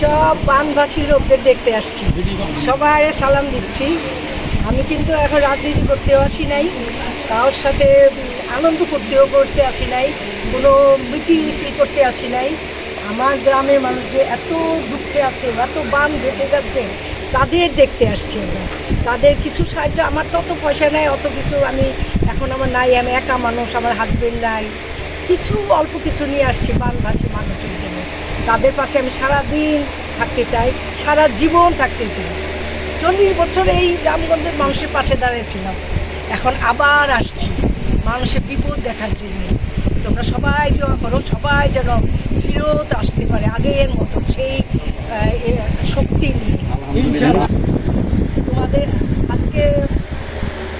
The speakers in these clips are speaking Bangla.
সব বানভাসী লোকদের দেখতে আসছি। সবাই সালাম দিচ্ছি। আমি কিন্তু এখন রাজনীতি করতেও আসি নাই। কারোর সাথে আনন্দ করতেও করতে আসি নাই। কোনো মিটিং মিছিল করতে আসি নাই। আমার গ্রামের মানুষ যে এত দুঃখে আছে, এত বান ভেসে যাচ্ছে, তাদের দেখতে আসছি তাদের কিছু সাহায্য, আমার তো অত পয়সা নাই, অত কিছু আমি এখন আমার নাই। আমি একা মানুষ, আমার হাজবেন্ড নাই। কিছু অল্প কিছু নিয়ে আসছি বানভাসী মানুষের জন্য। তাদের পাশে আমি সারা দিন থাকতে চাই সারা জীবন থাকতে চাই। চল্লিশ বছর এই রামগঞ্জের মানুষের পাশে দাঁড়িয়েছিলাম। এখন আবার আসছি মানুষের বিপদ দেখার জন্য। তোমরা সবাই দোয়া করো সবাই যেন ফেরত আসতে পারে আগের মতো সেই শক্তি নিয়ে। তোমাদের আজকে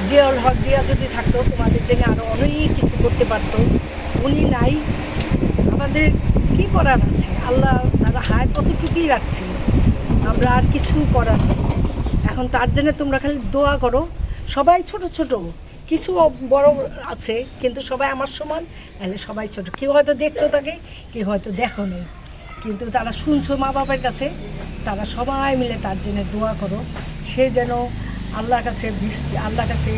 জিয়াউল হক জিয়া যদি থাকতো তোমাদের জন্য আরও অনেক কিছু করতে পারতো। উনি নাই, আমাদের কি করার আছে? আল্লাহ তারা হায় কতটুকুই রাখছে আমরা আর কিছু করার নেই। এখন তার জন্য তোমরা খালি দোয়া করো। সবাই ছোট ছোট। কিছু বড় আছে, কিন্তু সবাই আমার সমান। নাহলে সবাই ছোট। কেউ হয়তো দেখছ তাকে, কেউ হয়তো দেখো নেই কিন্তু তারা শুনছো মা বাবার কাছে। তারা সবাই মিলে তার জন্য দোয়া করো। সে যেন আল্লাহর কাছে আল্লাহর কাছে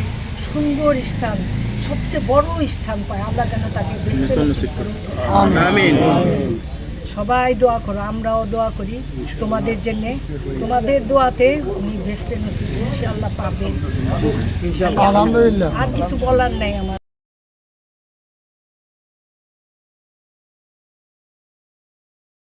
সুন্দর স্থান সবচেয়ে বড় স্থান পায়। আল্লাহ যেন তাকে সবাই দোয়া করো আমরাও দোয়া করি তোমাদের জন্যে। তোমাদের দোয়াতে উনি বেসতে নসিব ইনশাল্লাহ পাবেন। আর কিছু বলার নাই আমার।